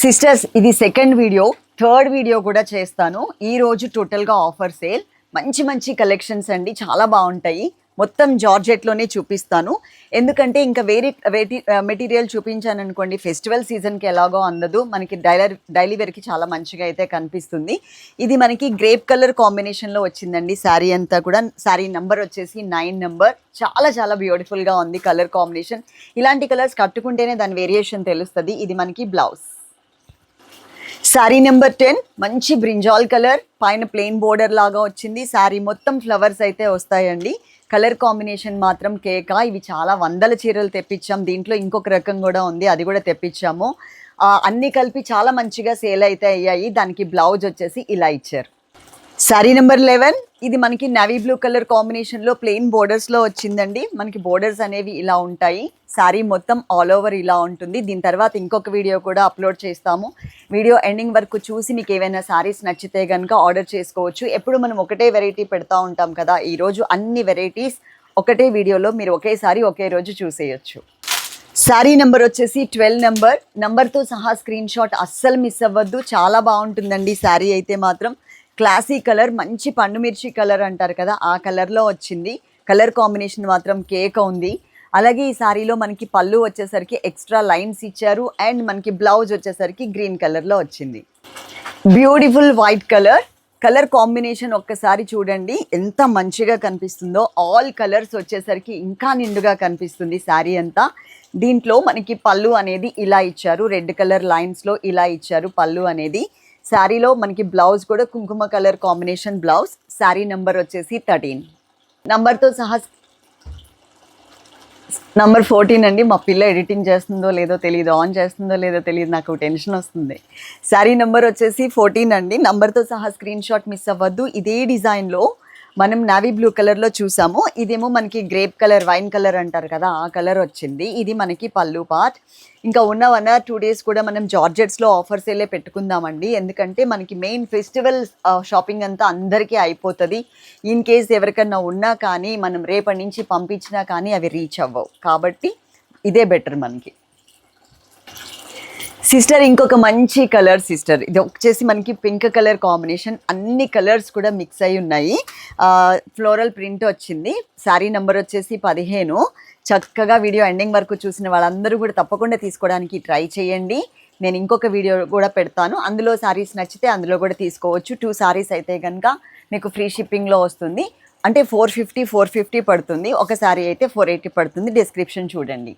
Sisters ఇది second video. Third video కూడా చేస్తాను. ఈరోజు టోటల్గా ఆఫర్ సేల్. మంచి మంచి కలెక్షన్స్ అండి. చాలా బాగుంటాయి. మొత్తం జార్జెట్లోనే చూపిస్తాను. ఎందుకంటే ఇంకా వేరే వేటి మెటీరియల్ చూపించాను అనుకోండి ఫెస్టివల్ సీజన్కి ఎలాగో అందదు. మనకి డైలీ డైలీ వేర్కి చాలా మంచిగా అయితే కనిపిస్తుంది. ఇది మనకి గ్రేప్ కలర్ కాంబినేషన్లో వచ్చిందండి. శారీ అంతా కూడా శారీ నెంబర్ వచ్చేసి నైన్ నెంబర్. చాలా చాలా బ్యూటిఫుల్గా ఉంది కలర్ కాంబినేషన్. ఇలాంటి కలర్స్ కట్టుకుంటేనే దాని వేరియేషన్ తెలుస్తుంది. ఇది మనకి బ్లౌజ్. శారీ నెంబర్ టెన్ మంచి బ్రింజాల్ కలర్ పైన ప్లెయిన్ బోర్డర్ లాగా వచ్చింది. శారీ మొత్తం ఫ్లవర్స్ అయితే వస్తాయండి. కలర్ కాంబినేషన్ మాత్రం కేక. ఇవి చాలా వందల చీరలు తెప్పించాం. దీంట్లో ఇంకొక రకం కూడా ఉంది. అది కూడా తెప్పించాము. అన్నీ కలిపి చాలా మంచిగా సేల్ అయితే అయ్యాయి. దానికి బ్లౌజ్ వచ్చేసి ఇలా ఇచ్చారు. శారీ నెంబర్ లెవెన్ ఇది మనకి నవీ బ్లూ కలర్ కాంబినేషన్లో ప్లెయిన్ బోర్డర్స్లో వచ్చిందండి. మనకి బోర్డర్స్ అనేవి ఇలా ఉంటాయి. శారీ మొత్తం ఆల్ ఓవర్ ఇలా ఉంటుంది. దీని తర్వాత ఇంకొక వీడియో కూడా అప్లోడ్ చేస్తాము. వీడియో ఎండింగ్ వరకు చూసి మీకు ఏవైనా శారీస్ నచ్చితే కనుక ఆర్డర్ చేసుకోవచ్చు. ఎప్పుడు మనం ఒకటే వెరైటీ పెడతా ఉంటాం కదా ఈరోజు అన్ని వెరైటీస్ ఒకటే వీడియోలో మీరు ఒకేసారి ఒకే రోజు చూసేయచ్చు. శారీ నెంబర్ వచ్చేసి ట్వెల్వ్ నెంబర్ నెంబర్తో సహా స్క్రీన్ షాట్ అస్సలు మిస్ అవ్వద్దు. చాలా బాగుంటుందండి శారీ అయితే మాత్రం. క్లాసీ కలర్ మంచి పండు మిర్చి కలర్ అంటారు కదా ఆ కలర్లో వచ్చింది. కలర్ కాంబినేషన్ మాత్రం కేక్ ఉంది. అలాగే ఈ సారీలో మనకి పళ్ళు వచ్చేసరికి ఎక్స్ట్రా లైన్స్ ఇచ్చారు. అండ్ మనకి బ్లౌజ్ వచ్చేసరికి గ్రీన్ కలర్లో వచ్చింది. Beautiful white colour. Colour combination ఒక్కసారి చూడండి. ఎంత మంచిగా కనిపిస్తుందో. ఆల్ కలర్స్ వచ్చేసరికి ఇంకా నిండుగా కనిపిస్తుంది శారీ అంతా. దీంట్లో మనకి పళ్ళు అనేది ఇలా ఇచ్చారు. రెడ్ కలర్ లైన్స్లో ఇలా ఇచ్చారు పళ్ళు అనేది. శారీలో మనకి బ్లౌజ్ కూడా కుంకుమ colour combination blouse. Sari number వచ్చేసి థర్టీన్. నంబర్తో సహా నంబర్ ఫోర్టీన్ అండి. మా పిల్ల ఎడిటింగ్ చేస్తుందో లేదో తెలియదు ఆన్ చేస్తుందో లేదో తెలియదు నాకు టెన్షన్ వస్తుంది. శారీ నెంబర్ వచ్చేసి ఫోర్టీన్ అండి. నంబర్తో సహా స్క్రీన్ షాట్ మిస్ అవ్వద్దు. ఇదే డిజైన్లో మనం నావీ బ్లూ కలర్లో చూసాము. ఇదేమో మనకి గ్రేప్ కలర్ వైన్ కలర్ అంటారు కదా ఆ కలర్ వచ్చింది. ఇది మనకి పళ్ళు పార్ట్ ఇంకా ఉన్న వన్ ఆర్ టూ డేస్ కూడా మనం జార్జెట్స్లో ఆఫర్స్ వెళ్ళే పెట్టుకుందామండి. ఎందుకంటే మనకి మెయిన్ ఫెస్టివల్ షాపింగ్ అంతా అందరికీ అయిపోతుంది. ఇన్ కేస్ ఎవరికన్నా ఉన్నా కానీ మనం రేపటి నుంచి పంపించినా కానీ అవి రీచ్ అవ్వవు. కాబట్టి ఇదే బెటర్ మనకి. సిస్టర్ ఇంకొక మంచి కలర్ సిస్టర్. ఇది వచ్చేసి మనకి పింక్ కలర్ కాంబినేషన్. అన్ని కలర్స్ కూడా మిక్స్ అయి ఉన్నాయి. ఫ్లోరల్ ప్రింట్ వచ్చింది. శారీ నెంబర్ వచ్చేసి పదిహేను. చక్కగా వీడియో ఎండింగ్ వరకు చూసిన వాళ్ళందరూ కూడా తప్పకుండా తీసుకోవడానికి ట్రై చేయండి. నేను ఇంకొక వీడియో కూడా పెడతాను. అందులో శారీస్ నచ్చితే అందులో కూడా తీసుకోవచ్చు. టూ శారీస్ అయితే కనుక మీకు ఫ్రీ షిప్పింగ్లో వస్తుంది. అంటే ఫోర్ ఫిఫ్టీ ఫోర్ ఫిఫ్టీ పడుతుంది. ఒక శారీ అయితే ఫోర్ ఎయిటీ పడుతుంది. డిస్క్రిప్షన్ చూడండి.